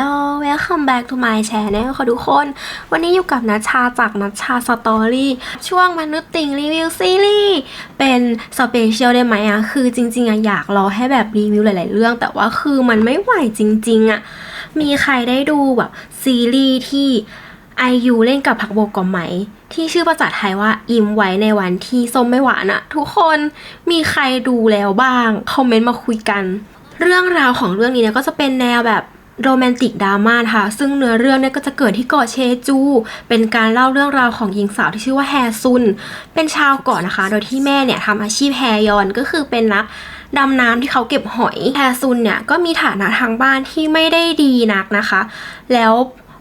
ล welcome back to my channel ค่ะทุกคน วันนี้อยู่กับนัชชาจากนัชชาสตอรี่ช่วงมนุษย์ติ่งรีวิวซีรีส์เป็นสเปเชียลได้ไหมอะคือจริงๆอะอยากรอให้แบบรีวิวหลาย ๆ เรื่อง แต่ว่าคือมันไม่ไหวจริง ๆอะมีใครได้ดูแบบซีรีส์ที่ไอยูเล่นกับผักโบก่อไหม ที่ชื่อภาษาไทยว่าอิ่มไว้ในวันที่ส้มไม่หวานอะทุกคนมีใครดูแล้วบ้าง คอมเมนต์มาคุยกัน เรื่องราวของเรื่องนี้เนี่ยก็จะเป็นแนวแบบ โรแมนติกดราม่าค่ะซึ่งเนื้อเรื่องเนี่ยก็จะเกิดที่เกาะเชจู เป็นการเล่าเรื่องราวของหญิงสาวที่ชื่อว่าแฮซุน เป็นชาวเกาะนะคะ โดยที่แม่เนี่ยทำอาชีพแฮยอนก็คือเป็นนักดำน้ำที่เขาเก็บหอยแฮซุนเนี่ยก็มีฐานะทางบ้านที่ไม่ได้ดีนักนะคะ แล้ว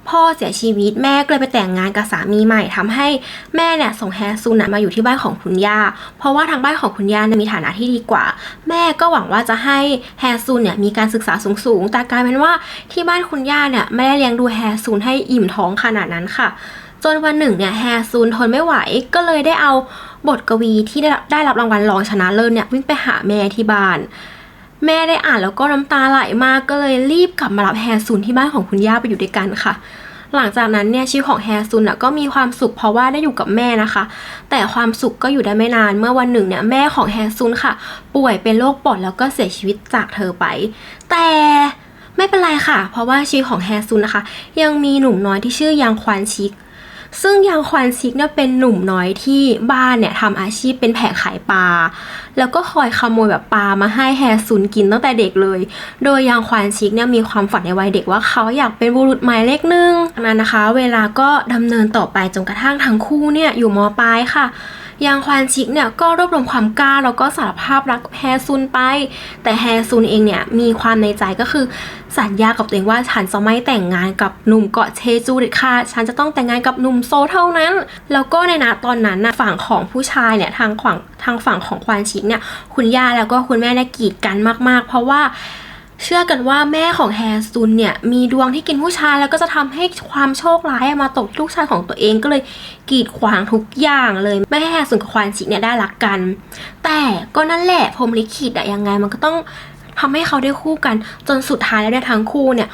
พ่อเสียชีวิตแม่ก็เลยไปแต่งงานกับสามีใหม่ทำให้แม่เนี่ยส่งแฮซุนมาอยู่ที่บ้านของคุณย่า เพราะว่าทางบ้านของคุณย่าเนี่ยมีฐานะที่ดีกว่า แม่ก็หวังว่าจะให้แฮซุนเนี่ยมีการศึกษาสูงๆ แต่กลายเป็นว่าที่บ้านคุณย่าเนี่ยไม่ได้เลี้ยงดูแฮซุนให้อิ่มท้องขนาดนั้นค่ะจนวันหนึ่งเนี่ยแฮซุนทนไม่ไหวก็เลยได้เอาบทกวีที่ได้รับรางวัลรองชนะเลิศเนี่ยวิ่งไปหาแม่ที่บ้าน แม่ได้อ่านแล้วก็น้ำตาไหลมากก็เลยรีบกลับมารับแฮซุนที่บ้านของคุณย่าไปอยู่ด้วยกันค่ะ หลังจากนั้นเนี่ยชีวิตของแฮซุนอะก็มีความสุขเพราะว่าได้อยู่กับแม่นะคะ แต่ความสุขก็อยู่ได้ไม่นานเมื่อวันหนึ่งเนี่ยแม่ของแฮซุนค่ะ ป่วยเป็นโรคปอดแล้วก็เสียชีวิตจากเธอไป แต่ไม่เป็นไรค่ะ เพราะว่าชีวิตของแฮซุนนะคะ ยังมีหนุ่มน้อยที่ชื่อยังควานชิก ซึ่งยางควานชิกเนี่ยเป็นหนุ่มน้อยที่บ้านเนี่ยทำอาชีพเป็นแผงขายปลา แล้วก็คอยขโมยแบบปลามาให้แฮซุนกินตั้งแต่เด็กเลย โดยยางควานชิกเนี่ยมีความฝันในวัยเด็กว่าเขาอยากเป็นบุรุษหมายเลขหนึ่งนั้นนะคะ เวลาก็ดำเนินต่อไปจนกระทั่งทั้งคู่เนี่ยอยู่มปลายค่ะ ยังควานชิกเนี่ยก็รวบรวมความกล้าแล้วก็สารภาพรักแฮซุนไป แต่แฮซุนเองเนี่ยมีความในใจก็คือสัญญากับตัวเองว่าฉันจะไม่แต่งงานกับหนุ่มเกาะเชจูเด็ดขาดฉันจะต้องแต่งงานกับหนุ่มโซเท่านั้น แล้วก็ในนาตอนนั้นนะฝั่งของผู้ชายเนี่ยทางฝั่งทางฝั่งของควานชิกเนี่ยคุณย่าแล้วก็คุณแม่เนี่ยกีดกันมาก ๆ เพราะว่า เชื่อกันว่าแม่ของแฮซุนเนี่ยมีดวงที่กินผู้ชายแล้วก็จะทำให้ความโชคร้ายมาตกลูกชายของตัวเองก็เลยกีดขวางทุกอย่างเลยไม่ให้แฮซุนกับควานชิกเนี่ยได้รักกัน แต่ก็นั่นแหละพรมลิขิตอะยังไงมันก็ต้องทำให้เขาได้คู่กัน จนสุดท้ายแล้วเนี่ยทั้งคู่เนี่ย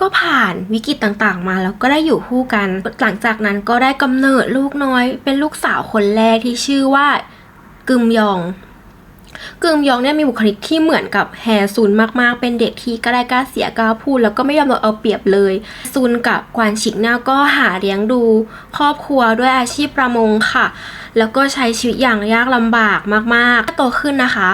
ก็ผ่านวิกฤตต่างๆ มาแล้วก็ได้อยู่คู่กัน หลังจากนั้นก็ได้กำเนิดลูกน้อยเป็นลูกสาวคนแรกที่ชื่อว่ากึมยอง กึมยองเนี่ยมีบุคลิกที่เหมือนกับแฮซุนมากๆ เป็นเด็กที่กล้าได้กล้าเสียกล้าพูด แล้วก็ไม่ยอมโดนเอาเปรียบเลย ซุนกับกวานชิกเนี่ยก็หาเลี้ยงดู ครอบครัวด้วยอาชีพประมงค่ะ แล้วก็ใช้ชีวิตอย่างยากลำบากมากๆโตขึ้นนะคะ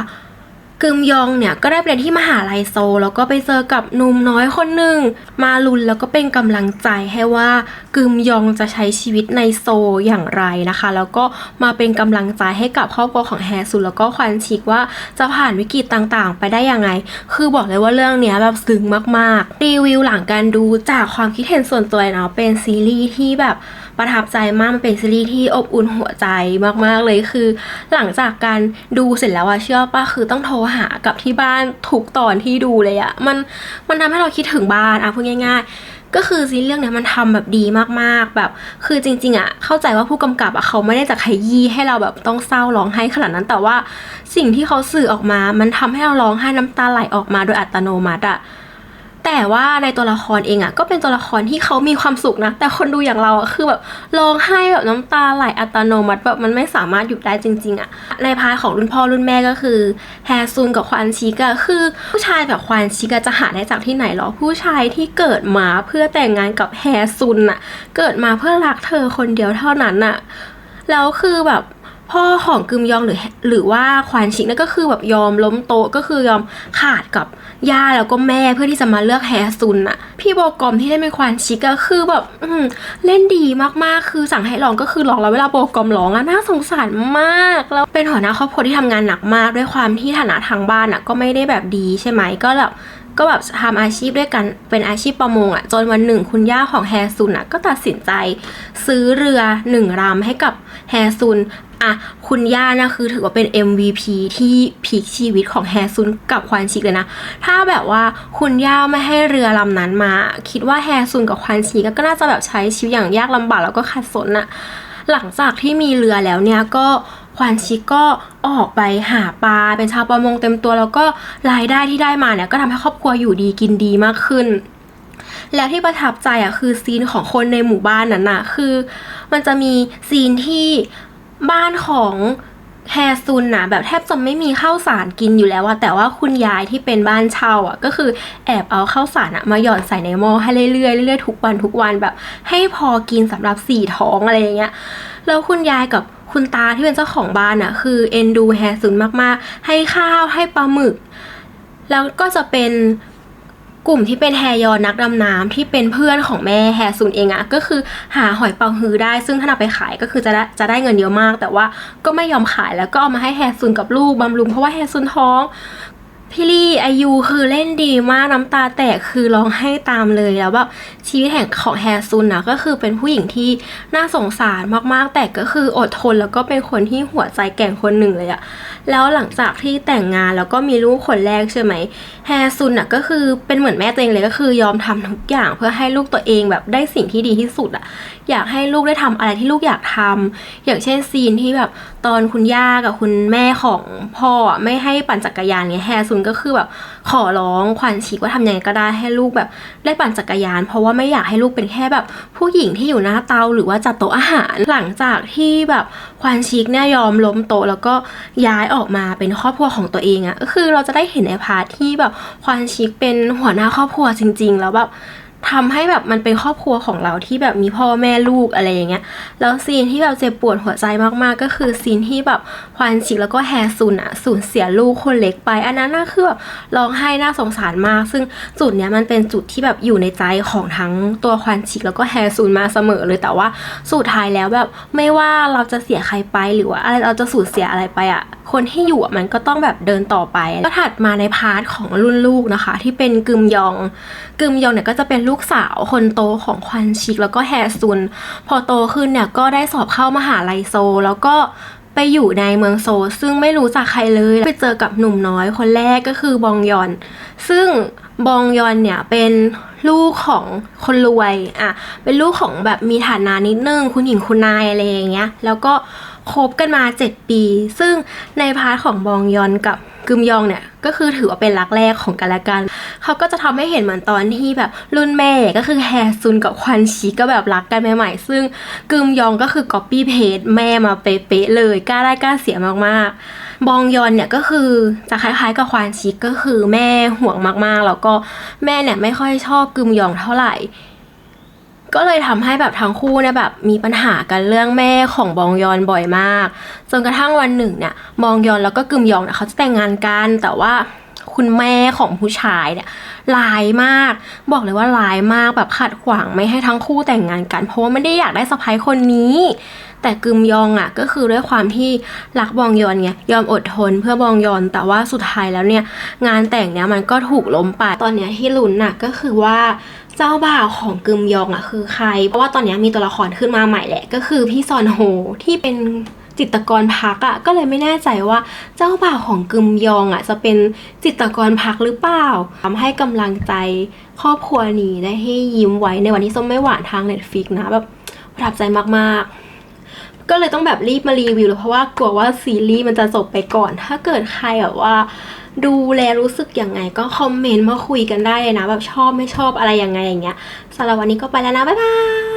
กึมยองเนี่ยก็ได้ไปเรียนที่มหาลัยโซ แล้วก็ไปเจอกับหนุ่มน้อยคนหนึ่งมาลุนแล้วก็เป็นกำลังใจให้ว่ากึมยองจะใช้ชีวิตในโซอย่างไรนะคะ แล้วก็มาเป็นกำลังใจให้กับครอบครัวของแฮซุนแล้วก็ควันชิกว่าจะผ่านวิกฤตต่างๆ ไปได้ยังไง คือบอกเลยว่าเรื่องเนี้ยแบบซึ้งมากๆ รีวิวหลังการดูจากความคิดเห็นส่วนตัวเนาะเป็นซีรีส์ที่แบบประทับใจมากมันเป็นซีรีส์ที่อบอุ่นหัวใจมากๆเลยคือ หลังจากการดูเสร็จแล้วอะเชื่อป่ะคือต้องโทรหากับที่บ้านทุกตอนที่ดูเลยอะมันมันทำให้เราคิดถึงบ้านอะพูดง่าย ๆก็คือซีรีส์เรื่องเนี้ยมันทำแบบดีมากๆ แบบ คือจริง ๆอะเข้าใจว่าผู้กำกับอะเขาไม่ได้จะขยี้ให้เราแบบต้องเศร้าร้องไห้ขนาดนั้น แต่ว่าสิ่งที่เขาสื่อออกมา มันทำให้เราร้องไห้น้ำตาไหลออกมาโดยอัตโนมัติอะ แต่ว่าในตัวละครเองอะ่ะก็เป็นตัวละครที่เขามีความสุขนะ แต่คนดูอย่างเราอะคือแบบร้องไห้แบบน้ำตาไหลอัตโนมัติแบบมันไม่สามารถหยุดได้จริง ๆอะ่ะในพาร์ทของรุ่นพ่อรุ่นแม่ก็คือแฮซุนกับควานชิกอะคือ ผู้ชายกับควานชิกะจะหาได้จากที่ไหนหรอผู้ชายที่เกิดมาเพื่อแต่งงานกับแฮซุนอะเกิดมาเพื่อรักเธอคนเดียวเท่านั้นอะแล้วคือแบบ พ่อของกึมยองหรือหรือว่าควานชิกนั่นก็คือแบบยอมล้มโต๊ะก็คือยอมขาดกับย่าแล้วก็แม่เพื่อที่จะมาเลือกแฮซุนอะพี่โบกอมที่ได้เป็นควานชิกก็คือแบบอืเล่นดีมากๆ คือสั่งให้ร้องก็คือร้องแล้วเวลาโบกอมร้องอะน่าสงสารมากแล้วเป็นหัวหน้าครอบครัวที่ทำงานหนักมากด้วยความที่ฐานะทางบ้านอะก็ไม่ได้แบบดีใช่ไหมก็แบบ ก็แบบทำอาชีพด้วยกันเป็นอาชีพประมงอะ่ะ จนวันหนึ่งคุณย่าของแฮซุนอะ ก็ตัดสินใจซื้อเรือหนึ่งลำให้กับแฮซุนอะคุณย่านะคือถือว่าเป็น MVP ที่พีคชีวิตของแฮซุนกับควานชิกเลยนะ ถ้าแบบว่าคุณย่าไม่ให้เรือลำนั้นมา คิดว่าแฮซุนกับควานชิกก็น่าจะแบบใช้ชีวิตอย่างยากลำบากแล้วก็ขัดสนอะหลังจากที่มีเรือแล้วเนี่ยก็ ควานชิกก็ออกไปหาปลาเป็นชาวประมงเต็มตัวแล้วก็รายได้ที่ได้มาเนี่ยก็ทำให้ครอบครัวอยู่ดีกินดีมากขึ้น แล้วที่ประทับใจอะคือซีนของคนในหมู่บ้านนั้นน่ะคือ มันจะมีซีนที่บ้านของแฮซุนน่ะแบบแทบจะไม่มีข้าวสารกินอยู่แล้วอะแต่ว่าคุณยายที่เป็นบ้านเช่าอะก็คือแอบเอาข้าวสารอะมาหย่อนใส่ในหม้อให้เรื่อยๆเรื่อยๆทุกวันทุกวันแบบ ให้พอกินสำหรับสี่ท้องอะไรอย่างเงี้ยแล้วคุณยายกับ คุณตาที่เป็นเจ้าของบ้านอะคือเอ็นดูแฮซุนมากๆ ให้ข้าวให้ปลาหมึก แล้วก็จะเป็นกลุ่มที่เป็นแฮยอนนักดำน้ำที่เป็นเพื่อนของแม่แฮซุนเองอะก็คือหาหอยเปาฮือได้ ซึ่งถ้านำไปขายก็คือจะได้จะได้เงินเยอะมาก แต่ว่าก็ไม่ยอมขายแล้วก็เอามาให้แฮซุนกับลูกบำรุงเพราะว่าแฮซุนท้อง พี่ลี่อายุคือเล่นดีมากน้ำตาแตกคือร้องไห้ตามเลยแล้วแบบชีวิตแห่งของแฮซุนนะก็คือเป็นผู้หญิงที่น่าสงสารมากๆ แต่ก็คืออดทนแล้วก็เป็นคนที่หัวใจแกร่งคนหนึ่งเลยอะแล้วหลังจากที่แต่งงานแล้วก็มีลูกคนแรกใช่ไหมแฮซุนอะก็คือเป็นเหมือนแม่ตัวเองเลยก็คือยอมทำทุกอย่างเพื่อให้ลูกตัวเองแบบได้สิ่งที่ดีที่สุดอะอยากให้ลูกได้ทำอะไรที่ลูกอยากทำอย่างเช่นซีนที่แบบตอนคุณย่ากับคุณแม่ของพ่อไม่ให้ปั่นจักรยานเงี้ยแฮซุนก็คือแบบขอร้องควันชีกว่าทำยังไงก็ได้ให้ลูกแบบ ได้ปั่นจักรยาน เพราะว่าไม่อยากให้ลูกเป็นแค่แบบ ผู้หญิงที่อยู่หน้าเตาหรือว่าจัดโต๊ะอาหาร หลังจากที่แบบควันชีกเนี่ยยอมล้มโต๊ะแล้วก็ย้ายออกมาเป็นครอบครัวของตัวเองอะก็คือเราจะได้เห็นในพาร์ทที่แบบควันชีกเป็นหัวหน้าครอบครัวจริง ๆ แล้วแบบ ทำให้แบบมันเป็นครอบครัวของเราที่แบบมีพ่อแม่ลูกอะไรอย่างเงี้ยแล้วซีนที่แบบเจ็บปวดหัวใจมากๆ ก็คือซีนที่แบบควันชิกแล้วก็แฮซุนอะสูญเสียลูกคนเล็กไป อันนั้นน่ะคือแบบร้องไห้น่าสงสารมาก ซึ่งจุดเนี้ยมันเป็นจุดที่แบบอยู่ในใจของทั้งตัวควันชิกแล้วก็แฮซุนมาเสมอเลยแต่ว่าสุดท้ายแล้วแบบไม่ว่าเราจะเสียใครไปหรือว่าอะไรเราจะสูญเสียอะไรไปอะคนที่อยู่มันก็ต้องแบบเดินต่อไปก็ถัดมาในพาร์ทของรุ่นลูกนะคะ ที่เป็นกึมยองกึมยองเนี่ยก็จะเป็นลูกูกสาวคนโตของควันชิกแล้วก็แฮซุน พอโตขึ้นเนี่ยก็ได้สอบเข้ามหาลัยโซ แล้วก็ไปอยู่ในเมืองโซ ซึ่งไม่รู้จักใครเลยไปเจอกับหนุ่มน้อยคนแรกก็คือบองยอน ซึ่งบองยอนเนี่ยเป็นลูกของคนรวยอะเป็นลูกของแบบมีฐานะนิดนึงคุณหญิงคุณนายอะไรอย่างเงี้ยแล้วก็คบกันมา 7 ปี ซึ่งในพาร์ทของบองยอนกับ กึมยองเนี่ยก็คือถือว่าเป็นรักแรกของกันและกัน เขาก็จะทำให้เห็นเหมือนตอนที่แบบรุ่นแม่ก็คือแฮซุนกับควันชีก็แบบรักกันใหม่ๆ ซึ่งกึมยองก็คือก๊อปปี้เพจแม่มาเป๊ะๆเลยกล้าได้กล้าเสียมากๆ บองยอนเนี่ยก็คือจะคล้ายๆกับควานชิกก็คือแม่ห่วงมากๆ แล้วก็แม่เนี่ยไม่ค่อยชอบกึมยองเท่าไหร่ ก็เลยทำให้แบบทั้งคู่เนี่ยแบบมีปัญหากันเรื่องแม่ของบองยอนบ่อยมาก จนกระทั่งวันหนึ่งเนี่ยบองยอนแล้วก็กึมยองเนี่ยเขาจะแต่งงานกัน แต่ว่าคุณแม่ของผู้ชายเนี่ยร้ายมาก บอกเลยว่าร้ายมากแบบขัดขวางไม่ให้ทั้งคู่แต่งงานกัน เพราะว่าไม่ได้อยากได้สะพ้ายคนนี้ แต่กึมยองอะก็คือด้วยความที่รักบองยอนไงยอมอดทนเพื่อบองยอนแต่ว่าสุดท้ายแล้วเนี่ยงานแต่งเนี่ยมันก็ถูกล้มไปตอนเนี้ยที่ลุ้นน่ะก็คือว่า เจ้าบ่าวของกึมยองอะคือใคร เพราะว่าตอนนี้มีตัวละครขึ้นมาใหม่แหละ ก็คือพี่ซอนโฮที่เป็นจิตกรพักอะก็เลยไม่แน่ใจว่าเจ้าบ่าวของกึมยองอะจะเป็นจิตกรพักหรือเปล่าทำให้กำลังใจครอบครัวนี้ได้ให้ยิ้มไว้ในวันที่ส้มไม่หวานทาง Netflix นะแบบประทับใจมากๆ ก็เลยต้องแบบรีบมารีวิวเลยเพราะว่ากลัวว่าซีรีส์มันจะจบไปก่อน ถ้าเกิดใครแบบว่า ดูแลรู้สึกยังไงก็คอมเมนต์มาคุยกันได้เลยนะ แบบชอบไม่ชอบอะไรยังไงอย่างเงี้ยสำหรับวันนี้ก็ไปแล้วนะ บ๊ายบาย